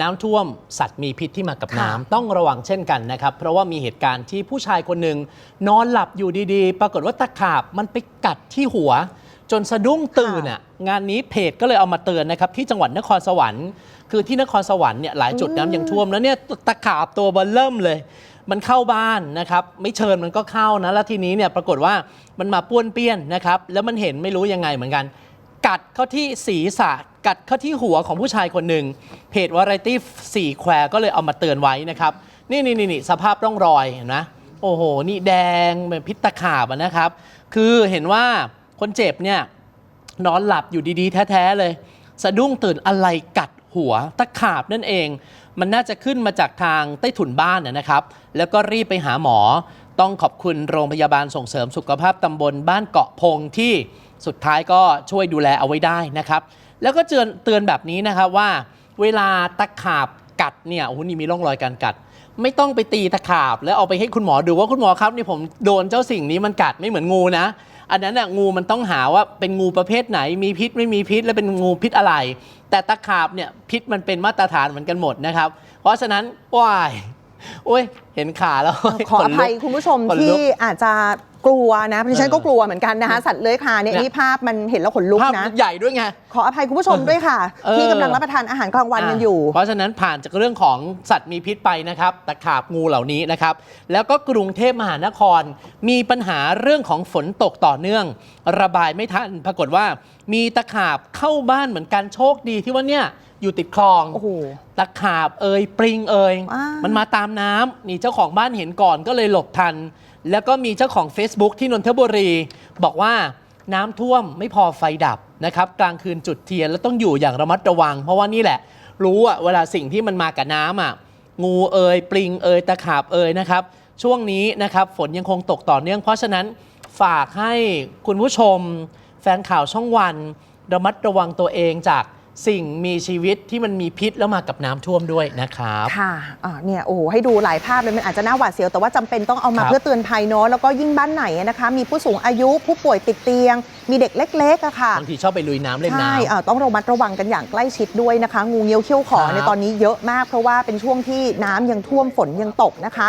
น้ำท่วมสัตว์มีพิษที่มากับค่ะน้ำต้องระวังเช่นกันนะครับ เพราะว่ามีเหตุการณ์ที่ผู้ชายคนหนึ่งนอนหลับอยู่ดีๆ ปรากฏว่าตะขาบมันไปกัดที่หัว จนสะดุ้งตื่นอะงานนี้เพจก็เลยเอามาเตือนนะครับที่จังหวัดนครสวรรค์ คือที่นครสวรรค์เนี่ยหลายจุดน้ำยังท่วมแล้วเนี่ยตะขาบตัวเบลเริ่มเลย มันเข้าบ้านนะครับ ไม่เชิญมันก็เข้านะแล้วทีนี้เนี่ยปรากฏว่ามันมาป้วนเปี้ยนนะครับแล้วมันเห็นไม่รู้ยังไงเหมือนกัน กัดเข้าที่ศีรษะ กัดเข้าที่หัวของผู้ชายคนหนึ่งเพจวาไรตี้สี่แควก็เลยเอามาเตือนไว้นะครับ นี่นี่นี่สภาพร่องรอยเห็นไหมโอ้โห นี่แดงเป็นพิษตะขาบนะครับ คือเห็นว่าคนเจ็บเนี่ยนอนหลับอยู่ดีๆ แท้ๆเลย สะดุ้งตื่นอะไรกัดหัวตะขาบนั่นเอง มันน่าจะขึ้นมาจากทางใต้ถุนบ้านนะครับ แล้วก็รีบไปหาหมอ ต้องขอบคุณโรงพยาบาลส่งเสริมสุขภาพตำบลบ้านเกาะพงที่ สุดท้ายก็ช่วยดูแลเอาไว้ได้นะครับ แล้วก็เตือนเตือนแบบนี้นะครับว่า เวลาตะขาบกัดเนี่ยโอ้โหนี่มีร่องรอยการกัด ไม่ต้องไปตีตะขาบ แล้วเอาไปให้คุณหมอดูว่าคุณหมอครับนี่ผมโดนเจ้าสิ่งนี้มันกัดไม่เหมือนงูนะ อันนั้นน่ะงูมันต้องหาว่าเป็นงูประเภทไหน มีพิษไม่มีพิษและเป็นงูพิษอะไร แต่ตะขาบเนี่ยพิษมันเป็นมาตรฐานเหมือนกันหมดนะครับ เพราะฉะนั้นว้ายโอ้ยเห็นขาแล้วขออภัยขนลุกคุณผู้ชมขนลุกที่อาจจะ กลัวนะดิฉันก็กลัวเหมือนกันนะคะสัตว์เลื้อยคลานเนี่ยเนี่ยนี่ภาพมันเห็นแล้วขนลุกภาพนะ ใหญ่ด้วยไง ขออภัยคุณผู้ชมด้วยค่ะ เออ ที่กำลังรับประทานอาหารกลางวันกันอยู่ เพราะฉะนั้นผ่านจากเรื่องของสัตว์มีพิษไปนะครับตะขาบงูเหล่านี้นะครับ แล้วก็กรุงเทพมหานคร มีปัญหาเรื่องของฝนตกต่อเนื่อง ระบายไม่ทันปรากฏว่า มีตะขาบเข้าบ้านเหมือนกันโชคดีที่ว่าเนี่ยอยู่ติดคลอง โอ้โห ตะขาบเอยปริงเอยว้าวมันมาตามน้ำนี่เจ้าของบ้านเห็นก่อนก็เลยหลบทัน แล้วก็มีเจ้าของ Facebook ที่นนทบุรี บอกว่าน้ำท่วมไม่พอไฟดับนะครับกลางคืนจุดเทียนแล้วต้องอยู่อย่างระมัดระวัง เพราะว่านี่แหละ รู้อะเวลาสิ่งที่มันมากับน้ำอะงูเอยปลิงเอยตะขาบเอยนะครับ ช่วงนี้นะครับฝนยังคงตกต่อเนื่อง เพราะฉะนั้นฝากให้คุณผู้ชม แฟนข่าวช่องวัน ระมัดระวังตัวเองจาก สิ่งมีชีวิตที่มันมีพิษแล้วมากับน้ำท่วมด้วยนะครับ ค่ะอ่าเนี่ยโอ้โหให้ดูหลายภาพเลยมันอาจจะน่าหวาดเสียวแต่ว่าจำเป็นต้องเอามาครับเพื่อเตือนภัยเนาะแล้วก็ยิ่งบ้านไหนนะคะ มีผู้สูงอายุผู้ป่วยติดเตียง มีเด็กเล็กๆอะค่ะ บางทีชอบไปลุยน้ำเล่นใช่น้ำ อ่าต้องระมัดระวังกันอย่างใกล้ชิดด้วยนะคะ งูเงี้ยวเขี้ยวขอครับ ในตอนนี้เยอะมากเพราะว่าเป็นช่วงที่น้ำยังท่วมฝนยังตกนะคะ